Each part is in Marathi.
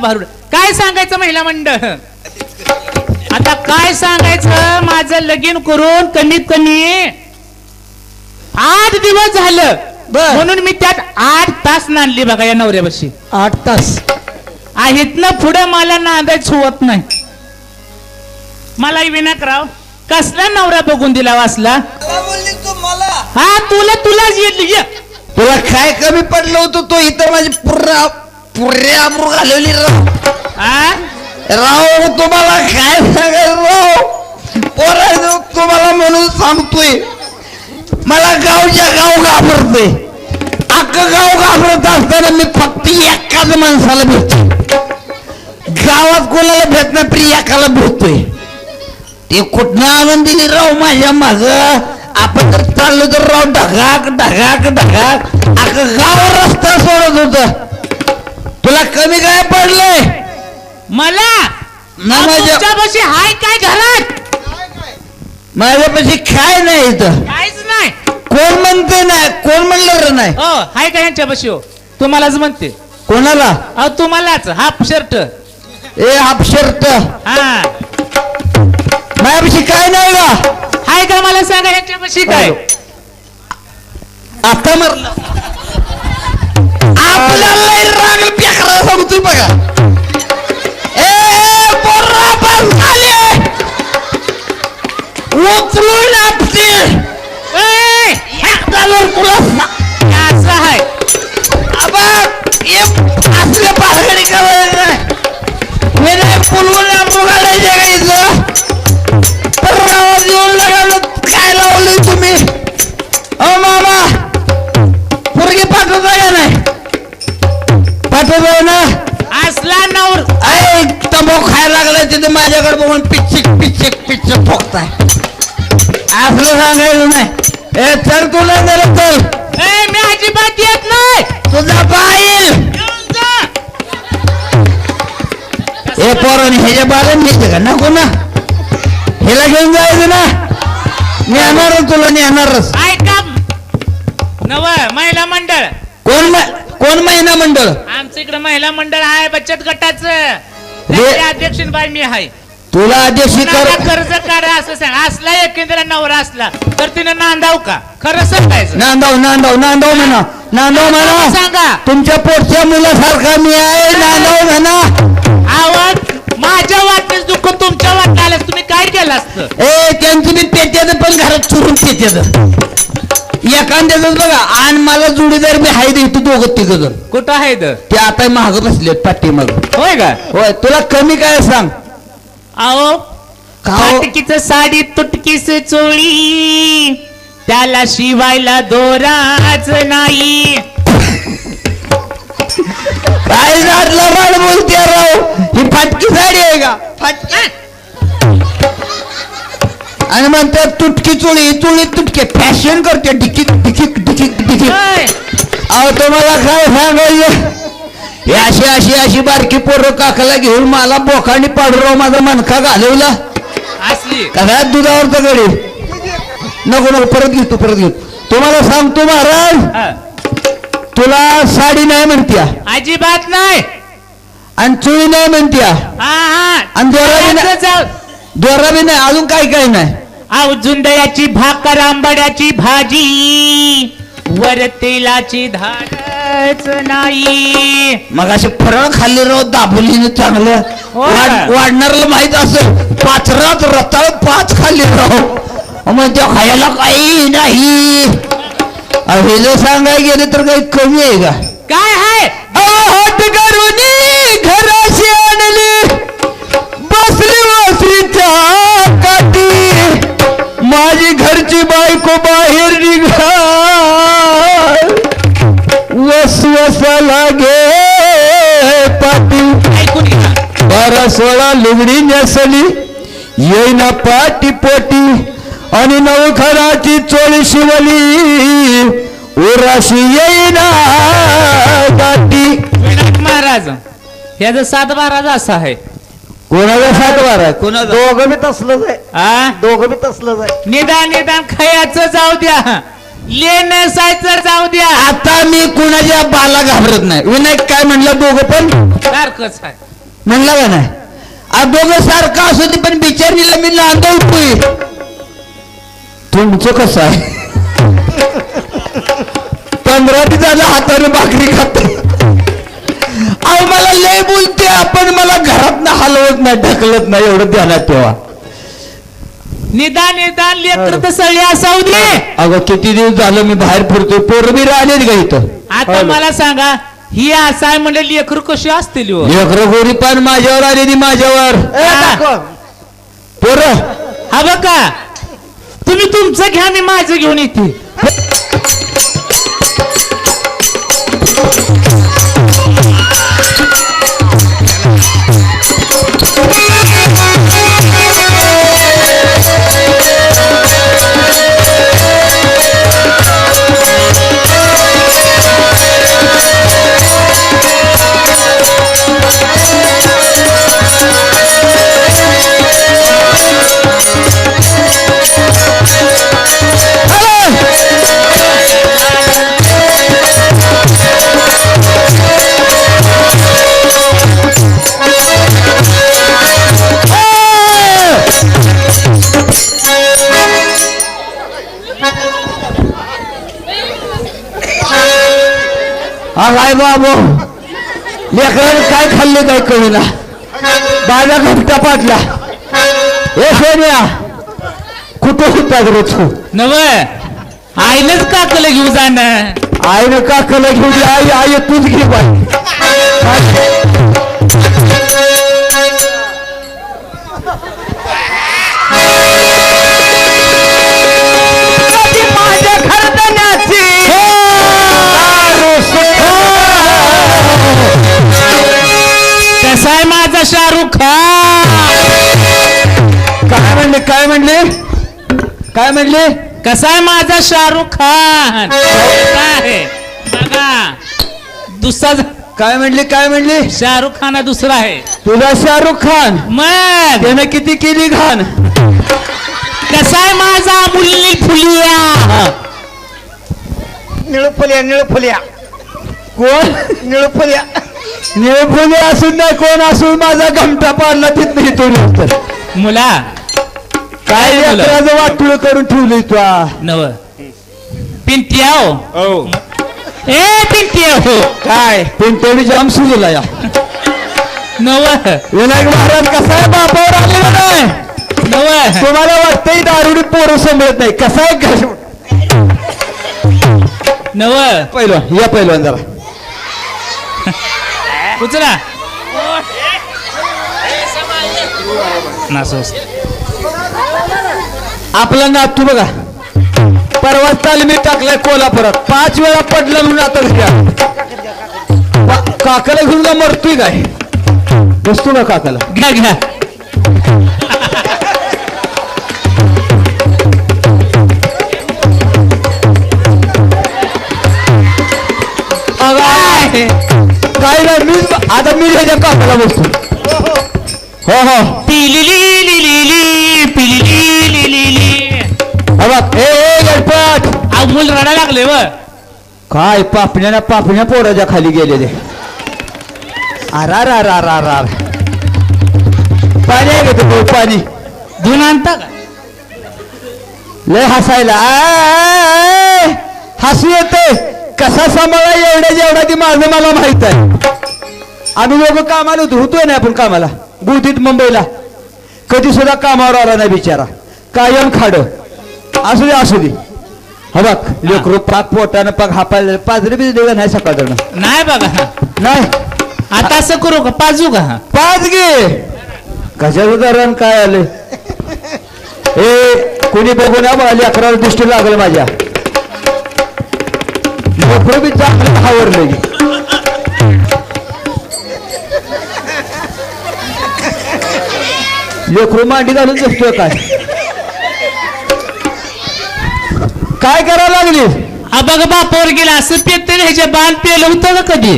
भारूड. काय सांगायचं महिला मंडळ? आता काय सांगायचं? माझं लगीन करून कमीत कमी आठ दिवस झालं. म्हणून मी त्यात आठ तास नांदली बघा या नवऱ्यापाशी. आठ तास. ना पुढे मला नांदायच होत नाही. मला विनायकराव कसला नवरा बघून दिला वाचला बोलली तू मला हा तुला तुलाच येईल ये. तुला काय कमी पडलं होतं? तो इथं माझी पुर्रा पुरे आबरू घालवली राव. हा राव तुम्हाला काय सांगायचं राव? पोरा तुम्हाला म्हणून सांगतोय. मला गावच्या गाव घाबरते अख्खं गाव घाबरत असताना मी फक्त एकाच माणसाला भेटतो गावात कोणाला भेट नाही प्रिय एकाला भेटतोय. ते कुठनं आणून दिली राव माझ्या माग? आपण तर चाललो तर राव ढगाक ढगाक ढगाक. अख्खं गाव रस्ता सोडत होत. तुला कमी काय पडलंय? मला? ना माझ्या तुमच्यापाशी हाय काय घरात? माझ्यापाशी काय नाही इथं. काहीच नाही. कोण म्हणते नाही? कोण म्हणलं रे नाही? हो हाय का यांच्यापाशी हो? तुम्हालाच म्हणते. कोणाला? अहो तुम्हालाच. Half shirt. ए हाफ शर्ट. हा. माझ्यापाशी काय नाही का हाय का मला सांगा यांच्यापाशी काय? आता मरलं. आपल्याला राग पेकरा सांगतोय बघा. ए पोरा बस झाले. उचलून आपटे ए, तुला असं आहे. आबा असले करायचं मी नाही पुलवून तर येऊन लगावलं काय लावलंय तुम्ही? अ मामा पोरगी पाठवता का नाही? ना असला नवर. अरे तंबाखू खायला लागलाय तिथे माझ्याकडे बघून पिच्चिक पिच्चिक पिच्चिक ठोकताय असलं सांगायचं नाही. ए चल तुला जरा चल ए मी अजिबात येत नाही. तुझा पाहिल. हे पोराने ह्याच्या बालन घ्यायचं का? नको ना. हिला घेऊन जायचं ना. नेणार तुला नेणारच. ऐका. नव महिला मंडळ. कोण म- कोण महिना मंडळ? आमचं इकडे महिला मंडळ आहे बचत गटाचं. हे- त्याचे अध्यक्ष बाई मी आहे. तुला कर कुणाला कर्ज काढा असं सांग. असला एकेंद्र नवरा असला तर तिने नांदाव का? खरं सांगायचं. नांदव नांदव नांदव म्हणा. नांदव म्हणा. सांगा. तुमच्या पोटच्या मुलासारखा मी आहे. नांदव म्हणा. आवाज माझ्या वाटणीस दुःख तुमच्या वाटणं आलं तुम्ही काय केलं असतं? ए त्यांची मी पेट्याचं पण घरात चुरून पेट्याचं एखाद्याच बघा आणि मला जोडीदार मी हाय दे तू दोघं तिघ जण. कुठं आहे ते आता महाग बसले पाठी मग होय का? होय तुला कमी काय सांग? अहो का हो? फाटकीच साडी तुटकीस चोळी त्याला शिवायला दोराच नाही. काय झाडला बोलते राव. ही फाटकी साडी आहे का? फाटकी? आणि म्हणतात तुटकी चुळी चुळी तुटके. फॅशन करते डिकिक डिकिक डिकिक डिकिक. अहो तुम्हाला काय सांगायचं? हे अशी अशी अशी बारकी पोरं काकाला घेऊन मला बोखांडी पाडून माझा मनका घालवला. असली. कसा दुधावर तगडी नको नको परत घेतो परत घेतो. तुम्हाला सांगतो महाराज. तुला साडी नाही म्हणत्या. अजिबात नाही. आणि चुळी नाही म्हणत्या. आणि दोरा बी नाही. दोरा बी नाही. अजून काही काही नाही? अहो जुंडयाची भाकर आंबाड्याची भाजी वर तेलाची धारच नाही. मग असे फरळ खाल्ले राव दाबोलीने चांगलं. हो वाढ- ना. वाढणाऱ्याला माहीत असेल पाचरात रताळ पाच खाल्ले राव मग त्या खायला काही नाही. अहो, हे जर सांगायला गेलं तर काही कमी आहे का? काय आहे हट करून घराशी आणली. बसली काठी माझी घरची बायको बाहेर निघा वसवसा लागे पाटी बारा सोळा लुगडी नेसली येईना पाटी पोटी. आणि नवखराची चोळी शिवली उराशी येईना गाठी महाराज ह्याचा सात महाराज असा आहे. कोणाचा सात बार आहे कोणाचा दोघं बी तसलंच आहे. आ? दोघं बी तसलंच आहे. निदान निदान खयाचं जाऊ द्या. ले नेसायचं जाऊ द्या. आता मी कुणाच्या बाला घाबरत नाही. विनायक काय म्हणलं दोघं पण? सारखंच आहे. म्हणला का नाही? आ दोघं सारखं असू दे पण बिचारीला मी नांदवतोय. तुमचं कसं आहे? पंधरा दिवसाला हाताने भाकरी खात. अहो मला लय बोलते आपण मला घरात हलवत नाही ढकलत नाही एवढं ध्यानात ठेवा. निदान निदान लेकर तर सळी असाऊ दे. अगं किती दिवस झालं मी बाहेर फिरतोय पोरं बी राहिलेत का इथं. आता मला सांगा ही असं आहे म्हणजे लेकरू कशी असतील हो? लेकरं गोरी पण माझ्यावर आलेली माझ्यावर. पोरं. हा बघा तुम्ही तुमचं घ्या मी माझं घेऊन येते. काय बाबू. लेकरानं काय खाल्ले काय कळूना. बाजा घंटा पाडला. ए सोन्या कुठं होता रे तू? नव आईनच काकलं घेऊ जाणं. आईनं का कला घेऊ आई आई तूच घे बाई. काय म्हणले? काय म्हणले? कसा आहे माझा शाहरुख खान? कसा आहे? बघा. दुसरा काय म्हणले काय म्हणले? शाहरुख खान हा दुसरा आहे. तुझा शाहरुख खान? मग? त्यानं किती केली घाण? कसा आहे माझा मुलली फुलिया? निळफुल्या निळफुल्या. कोण? निळफुल्या. निळफुले असून नाही कोण असून माझा घमटा पाडला तिथं इथून. नंतर मुला काय? लेकराचं वाटुळ करून ठेवली तू आ. नव. पिंट्या हो. हो ए पिंट्या हो काय? पिंटोडी जाम सुजला या. नव. विनायक महाराज कसा आहे? बापावर आलेला नाही? नव. तुम्हाला वाटतंय दारुडी पोरं समजत नाही. कसा आहे घास नव. पहिलवान या पहिलवान जरा. उचला. नासोस. आपला नातू बघा. परवा तालमी टाकलाय कोल्हापुरात. पाच वेळा पडला म्हणून आता घ्या. काकाला घेऊन का मरतोय काय? बसतो का काकाला. घ्या घ्या. काय? नाही मी आता मी ह्याच्या काकाला बसतो. हो हो. अहो मूल रडा लागले व. काय पापण्या पापण्या पोराच्या खाली गेले ते अरा रा रा रा रा. पाणी आहे पाणी? धुन आणता का? लय हसायला. हसू येते. कसा सांभाळा एवढ्या जेवढा ती माझं मला माहीत आहे. आम्ही लोक कामाला होतोय ना आपण कामाला. गुळतीत मुंबईला. कधी सुद्धा कामावर आला नाही बिचारा. कायम खाड. असू दे असू दे. हा बघ लेकरू पाक पोटानं पाक हापायला पाजरे बी देवा नाही सकाळ नाही बघा नाही? आता असं करू का? पाजू का? पाच गे कशाचं उदाहरण काय आले? ए कोणी बघून या मला अकरा दृष्टी लागल माझ्या. नोकरी बी चांगलं आवरलं की. लेकरू मांडी घालून बसतोय काय? काय करायला लागली? बघा बापावर गेला. असं पेते ह्याच्या बाण पेलं होतं का कधी?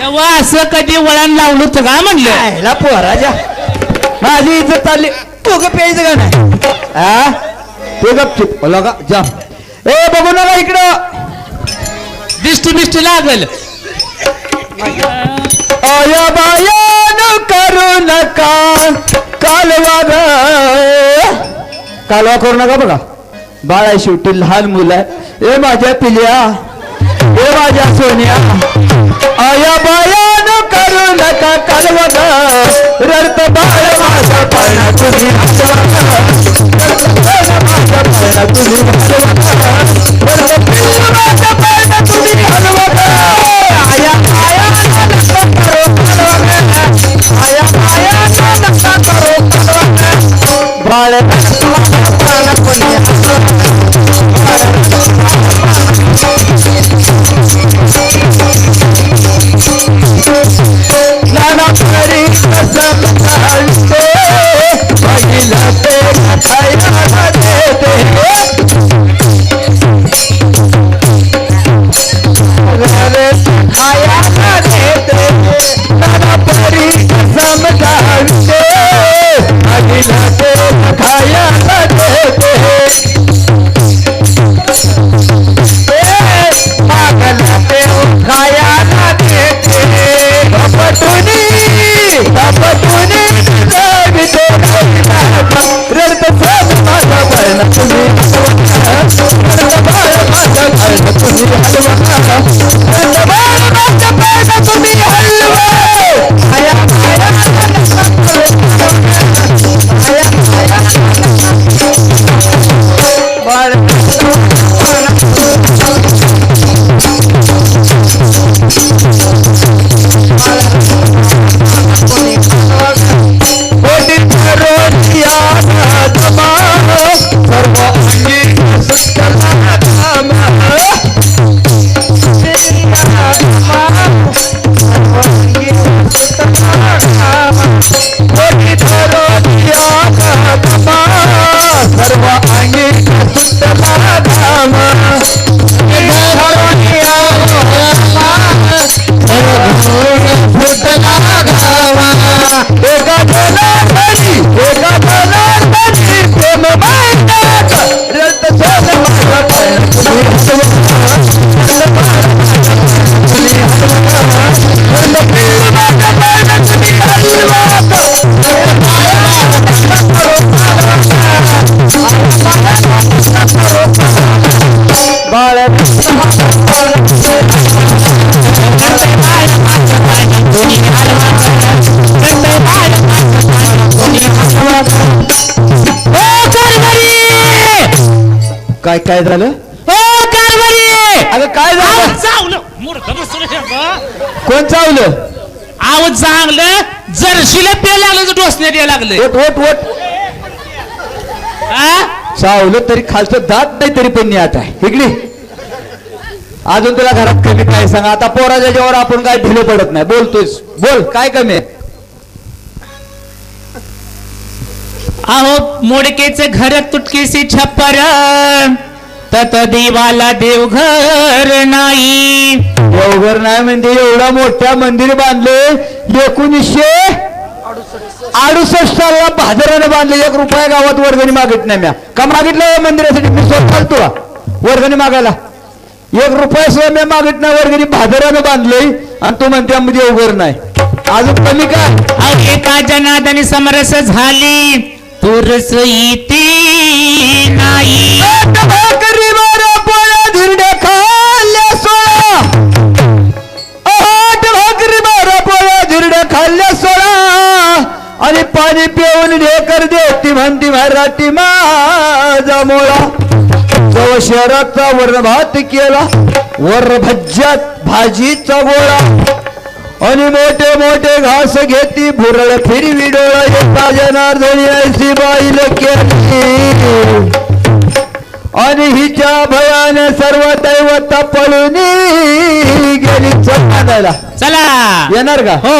नवा असं कधी वळण लावलं होतं का म्हणलं? ह्याला पोराच्या माझी इज्जत चालली. तू का प्यायचं का नाही? आ? ते गपचिप लगा जा. ए बघू नका इकडं. दिष्टी बिष्टी लागल. आया बायान करू नका. कालवा ग कालवा करू नका बघा. बाळ आहे शेवटी लहान मुलं आहे. ए माझ्या पिल्या ए माझ्या सोन्या आया बायान करू नका कालवा रडत बाळ माझा पाळणा तुम्ही काय काय झालं? कारभारी! अगं काय झालं? चावलं. मूर्ख बसून हे. बघ. कोण चावलं? आव चांगलं. जर्शीला पे लागलं तर डोसण्यात यायला लागलं. ओट ओट ओट चावलं तरी खालचं दात नाही तरी पण नाही आता इकडे. अजून तुला घरात कमी काय सांगा? आता पोराच्या जेव्हा आपण काय ढिले पडत नाही. बोलतोयस बोल काय कमी आहे? अहो मोडकेचे घर तुटकेसे छप्पर. तत देवाला देवघर नाही. देवघर नाही म्हणजे एवढा मोठ्या मंदिर बांधले एकोणीसशे अडुसष्ट साला भादरानं बांधले. एक रुपया गावात वर्गणी मागित नाही म्या. का मागितलं या मंदिरासाठी? मी स्वतः तुला. वर्गणी मागायला. एक रुपया सुद्धा मी मागित नाही वर्गणी भादरानं बांधलंय. आणि तू म्हणते आम्ही देवघर नाही. अजून कमी काय एका जनादनी समरस झाली? तुरस इथे नाही. भाकरी मारा पोळ्या धिरड्या खाल्ल्या सोळा आठ भाकरी मारा पोळ्या धिरड्या खाल्ल्या सोळा आणि पाणी पिऊन ढेकर देती म्हणती मराठी माझा मोळा. जवळ शहराचा वर्ण भात केला वर भज्यात भाजीचा गोळा. आणि मोठे मोठे घास घेती भुरळ फिरवी डोळा येता जनार्दनी ऐसी बाईल केली आणि हिच्या भयाने सर्व दैवता पळून गेली. चला. येणार का? हो.